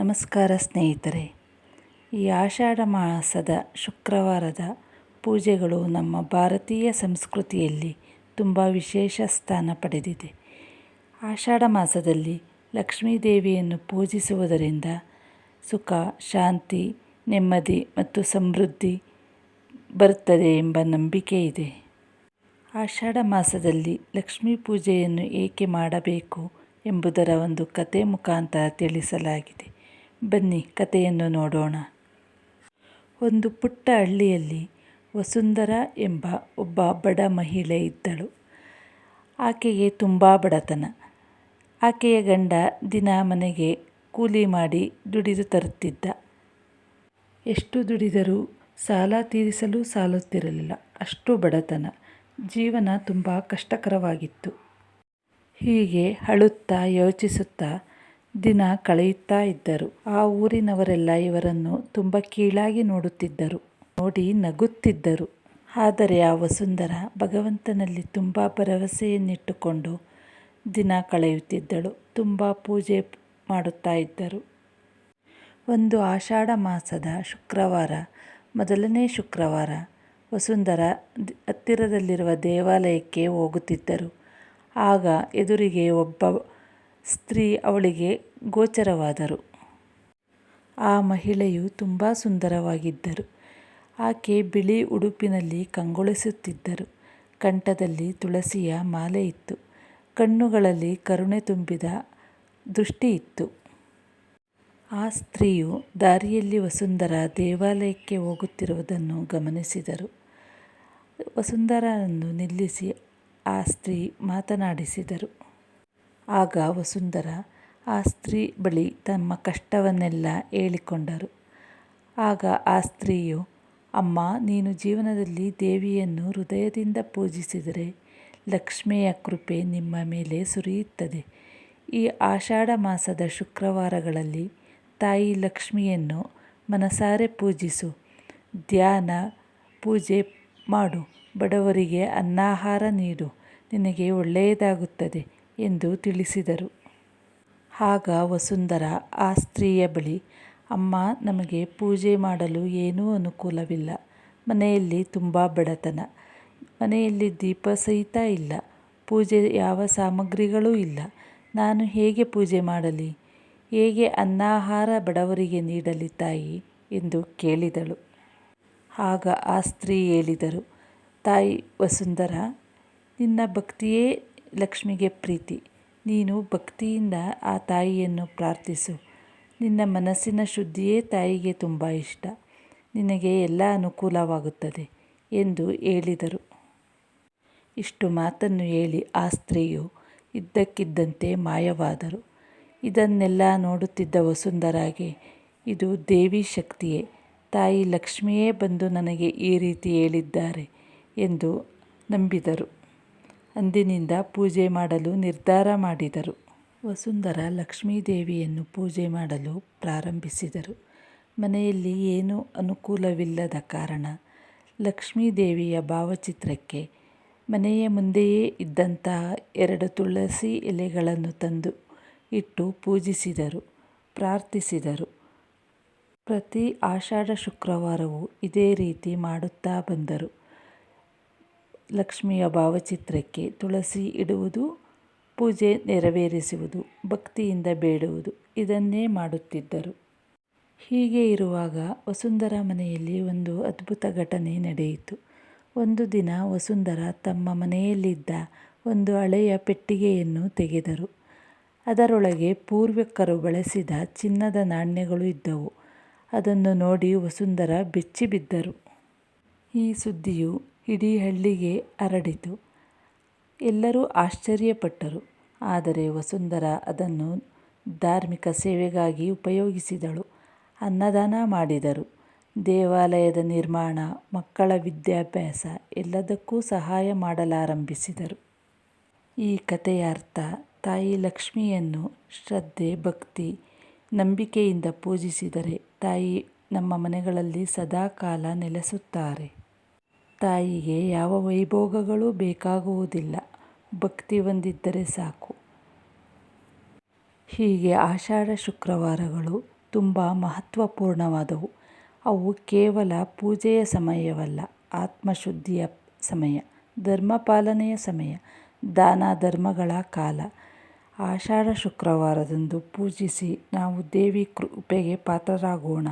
ನಮಸ್ಕಾರ ಸ್ನೇಹಿತರೆ. ಈ ಆಷಾಢ ಮಾಸದ ಶುಕ್ರವಾರದ ಪೂಜೆಗಳು ನಮ್ಮ ಭಾರತೀಯ ಸಂಸ್ಕೃತಿಯಲ್ಲಿ ತುಂಬ ವಿಶೇಷ ಸ್ಥಾನ ಪಡೆದಿದೆ. ಆಷಾಢ ಮಾಸದಲ್ಲಿ ಲಕ್ಷ್ಮೀ ದೇವಿಯನ್ನು ಪೂಜಿಸುವುದರಿಂದ ಸುಖ, ಶಾಂತಿ, ನೆಮ್ಮದಿ ಮತ್ತು ಸಮೃದ್ಧಿ ಬರುತ್ತದೆ ಎಂಬ ನಂಬಿಕೆ ಇದೆ. ಆಷಾಢ ಮಾಸದಲ್ಲಿ ಲಕ್ಷ್ಮೀ ಪೂಜೆಯನ್ನು ಏಕೆ ಮಾಡಬೇಕು ಎಂಬುದರ ಒಂದು ಕತೆ ಮುಖಾಂತರ ತಿಳಿಸಲಾಗಿದೆ. ಬನ್ನಿ, ಕಥೆಯನ್ನು ನೋಡೋಣ. ಒಂದು ಪುಟ್ಟ ಹಳ್ಳಿಯಲ್ಲಿ ವಸುಂಧರ ಎಂಬ ಒಬ್ಬ ಬಡ ಮಹಿಳೆ ಇದ್ದಳು. ಆಕೆಗೆ ತುಂಬ ಬಡತನ. ಆಕೆಯ ಗಂಡ ದಿನ ಮನೆಗೆ ಕೂಲಿ ಮಾಡಿ ದುಡಿದು ತರುತ್ತಿದ್ದ. ಎಷ್ಟು ದುಡಿದರೂ ಸಾಲ ತೀರಿಸಲು ಸಾಲುತ್ತಿರಲಿಲ್ಲ. ಅಷ್ಟು ಬಡತನ. ಜೀವನ ತುಂಬ ಕಷ್ಟಕರವಾಗಿತ್ತು. ಹೀಗೆ ಅಳುತ್ತಾ ಯೋಚಿಸುತ್ತಾ ದಿನ ಕಳೆಯುತ್ತಾ ಇದ್ದರು. ಆ ಊರಿನವರೆಲ್ಲ ಇವರನ್ನು ತುಂಬ ಕೀಳಾಗಿ ನೋಡುತ್ತಿದ್ದರು. ನೋಡಿ ನಗುತ್ತಿದ್ದರು. ಆದರೆ ಆ ವಸುಂಧರ ಭಗವಂತನಲ್ಲಿ ತುಂಬ ಭರವಸೆಯನ್ನಿಟ್ಟುಕೊಂಡು ದಿನ ಕಳೆಯುತ್ತಿದ್ದಳು. ತುಂಬ ಪೂಜೆ ಮಾಡುತ್ತಾ ಇದ್ದರು. ಒಂದು ಆಷಾಢ ಮಾಸದ ಶುಕ್ರವಾರ, ಮೊದಲನೇ ಶುಕ್ರವಾರ, ವಸುಂಧರ ಹತ್ತಿರದಲ್ಲಿರುವ ದೇವಾಲಯಕ್ಕೆ ಹೋಗುತ್ತಿದ್ದರು. ಆಗ ಎದುರಿಗೆ ಒಬ್ಬ ಸ್ತ್ರೀ ಅವಳಿಗೆ ಗೋಚರವಾದರು. ಆ ಮಹಿಳೆಯು ತುಂಬ ಸುಂದರವಾಗಿದ್ದರು. ಆಕೆ ಬಿಳಿ ಉಡುಪಿನಲ್ಲಿ ಕಂಗೊಳಿಸುತ್ತಿದ್ದರು. ಕಂಠದಲ್ಲಿ ತುಳಸಿಯ ಮಾಲೆ ಇತ್ತು. ಕಣ್ಣುಗಳಲ್ಲಿ ಕರುಣೆ ತುಂಬಿದ ದೃಷ್ಟಿ ಇತ್ತು. ಆ ಸ್ತ್ರೀಯು ದಾರಿಯಲ್ಲಿ ವಸುಂಧರ ದೇವಾಲಯಕ್ಕೆ ಹೋಗುತ್ತಿರುವುದನ್ನು ಗಮನಿಸಿದರು. ವಸುಂಧರನ್ನು ನಿಲ್ಲಿಸಿ ಆ ಸ್ತ್ರೀ ಮಾತನಾಡಿಸಿದರು. ಆಗ ವಸುಂಧರ ಆ ಸ್ತ್ರೀ ಬಳಿ ತಮ್ಮ ಕಷ್ಟವನ್ನೆಲ್ಲ ಹೇಳಿಕೊಂಡರು. ಆಗ ಆ ಸ್ತ್ರೀಯು, ಅಮ್ಮ, ನೀನು ಜೀವನದಲ್ಲಿ ದೇವಿಯನ್ನು ಹೃದಯದಿಂದ ಪೂಜಿಸಿದರೆ ಲಕ್ಷ್ಮಿಯ ಕೃಪೆ ನಿಮ್ಮ ಮೇಲೆ ಸುರಿಯುತ್ತದೆ. ಈ ಆಷಾಢ ಮಾಸದ ಶುಕ್ರವಾರಗಳಲ್ಲಿ ತಾಯಿ ಲಕ್ಷ್ಮಿಯನ್ನು ಮನಸಾರೆ ಪೂಜಿಸು. ಧ್ಯಾನ, ಪೂಜೆ ಮಾಡು. ಬಡವರಿಗೆ ಅನ್ನಾಹಾರ ನೀಡು. ನಿನಗೆ ಒಳ್ಳೆಯದಾಗುತ್ತದೆ. ಎಂದು ತಿಳಿಸಿದರು. ಆಗ ವಸುಂಧರ ಆ ಸ್ತ್ರೀಯ ಬಳಿ, ಅಮ್ಮ, ನಮಗೆ ಪೂಜೆ ಮಾಡಲು ಏನೂ ಅನುಕೂಲವಿಲ್ಲ. ಮನೆಯಲ್ಲಿ ತುಂಬ ಬಡತನ. ಮನೆಯಲ್ಲಿ ದೀಪ ಸಹಿತ ಇಲ್ಲ. ಪೂಜೆ ಯಾವ ಸಾಮಗ್ರಿಗಳೂ ಇಲ್ಲ. ನಾನು ಹೇಗೆ ಪೂಜೆ ಮಾಡಲಿ? ಹೇಗೆ ಅನ್ನಾಹಾರ ಬಡವರಿಗೆ ನೀಡಲಿ ತಾಯಿ? ಎಂದು ಕೇಳಿದಳು. ಆಗ ಆ ಸ್ತ್ರೀ ಹೇಳಿದರು, ತಾಯಿ ವಸುಂಧರ, ನಿನ್ನ ಭಕ್ತಿಯೇ ಲಕ್ಷ್ಮಿಗೆ ಪ್ರೀತಿ. ನೀನು ಭಕ್ತಿಯಿಂದ ಆ ತಾಯಿಯನ್ನು ಪ್ರಾರ್ಥಿಸು. ನಿನ್ನ ಮನಸ್ಸಿನ ಶುದ್ಧಿಯೇ ತಾಯಿಗೆ ತುಂಬ ಇಷ್ಟ. ನಿನಗೆ ಎಲ್ಲ ಅನುಕೂಲವಾಗುತ್ತದೆ ಎಂದು ಹೇಳಿದರು. ಇಷ್ಟು ಮಾತನ್ನು ಹೇಳಿ ಆ ಸ್ತ್ರೀಯು ಇದ್ದಕ್ಕಿದ್ದಂತೆ ಮಾಯವಾದರು. ಇದನ್ನೆಲ್ಲ ನೋಡುತ್ತಿದ್ದ ವಸುಂಧರಾಗೆ, ಇದು ದೇವಿ ಶಕ್ತಿಯೇ, ತಾಯಿ ಲಕ್ಷ್ಮಿಯೇ ಬಂದು ನನಗೆ ಈ ರೀತಿ ಹೇಳಿದ್ದಾರೆ ಎಂದು ನಂಬಿದರು. ಅಂದಿನಿಂದ ಪೂಜೆ ಮಾಡಲು ನಿರ್ಧಾರ ಮಾಡಿದರು. ವಸುಂಧರ ಲಕ್ಷ್ಮೀದೇವಿಯನ್ನು ಪೂಜೆ ಮಾಡಲು ಪ್ರಾರಂಭಿಸಿದರು. ಮನೆಯಲ್ಲಿ ಏನೂ ಅನುಕೂಲವಿಲ್ಲದ ಕಾರಣ ಲಕ್ಷ್ಮೀದೇವಿಯ ಭಾವಚಿತ್ರಕ್ಕೆ ಮನೆಯ ಮುಂದೆಯೇ ಇದ್ದಂತಹ ಎರಡು ತುಳಸಿ ಎಲೆಗಳನ್ನು ತಂದು ಇಟ್ಟು ಪೂಜಿಸಿದರು, ಪ್ರಾರ್ಥಿಸಿದರು. ಪ್ರತಿ ಆಷಾಢ ಶುಕ್ರವಾರವೂ ಇದೇ ರೀತಿ ಮಾಡುತ್ತಾ ಬಂದರು. ಲಕ್ಷ್ಮಿಯ ಭಾವಚಿತ್ರಕ್ಕೆ ತುಳಸಿ ಇಡುವುದು, ಪೂಜೆ ನೆರವೇರಿಸುವುದು, ಭಕ್ತಿಯಿಂದ ಬೇಡುವುದು ಇದನ್ನೇ ಮಾಡುತ್ತಿದ್ದರು. ಹೀಗೆ ಇರುವಾಗ ವಸುಂಧರ ಮನೆಯಲ್ಲಿ ಒಂದು ಅದ್ಭುತ ಘಟನೆ ನಡೆಯಿತು. ಒಂದು ದಿನ ವಸುಂಧರ ತಮ್ಮ ಮನೆಯಲ್ಲಿದ್ದ ಒಂದು ಹಳೆಯ ಪೆಟ್ಟಿಗೆಯನ್ನು ತೆಗೆದರು. ಅದರೊಳಗೆ ಪೂರ್ವಿಕರು ಬಳಸಿದ ಚಿನ್ನದ ನಾಣ್ಯಗಳು ಇದ್ದವು. ಅದನ್ನು ನೋಡಿ ವಸುಂಧರ ಬೆಚ್ಚಿಬಿದ್ದರು. ಈ ಸುದ್ದಿಯು ಇಡೀ ಹಳ್ಳಿಗೆ ಹರಡಿತು. ಎಲ್ಲರೂ ಆಶ್ಚರ್ಯಪಟ್ಟರು. ಆದರೆ ವಸುಂಧರ ಅದನ್ನು ಧಾರ್ಮಿಕ ಸೇವೆಗಾಗಿ ಉಪಯೋಗಿಸಿದಳು. ಅನ್ನದಾನ ಮಾಡಿದರು. ದೇವಾಲಯದ ನಿರ್ಮಾಣ, ಮಕ್ಕಳ ವಿದ್ಯಾಭ್ಯಾಸ ಎಲ್ಲದಕ್ಕೂ ಸಹಾಯ ಮಾಡಲಾರಂಭಿಸಿದರು. ಈ ಕಥೆಯ ಅರ್ಥ ತಾಯಿ ಲಕ್ಷ್ಮಿಯನ್ನು ಶ್ರದ್ಧೆ, ಭಕ್ತಿ, ನಂಬಿಕೆಯಿಂದ ಪೂಜಿಸಿದರೆ ತಾಯಿ ನಮ್ಮ ಮನೆಗಳಲ್ಲಿ ಸದಾಕಾಲ ನೆಲೆಸುತ್ತಾರೆ. ತಾಯಿಗೆ ಯಾವ ವೈಭೋಗಗಳೂ ಬೇಕಾಗುವುದಿಲ್ಲ. ಭಕ್ತಿ ಹೊಂದಿದ್ದರೆ ಸಾಕು. ಹೀಗೆ ಆಷಾಢ ಶುಕ್ರವಾರಗಳು ತುಂಬ ಮಹತ್ವಪೂರ್ಣವಾದವು. ಅವು ಕೇವಲ ಪೂಜೆಯ ಸಮಯವಲ್ಲ, ಆತ್ಮಶುದ್ಧಿಯ ಸಮಯ ಧರ್ಮಪಾಲನೆಯ ಸಮಯ, ದಾನ ಧರ್ಮಗಳ ಕಾಲ. ಆಷಾಢ ಶುಕ್ರವಾರದಂದು ಪೂಜಿಸಿ ನಾವು ದೇವಿ ಕೃಪೆಗೆ ಪಾತ್ರರಾಗೋಣ.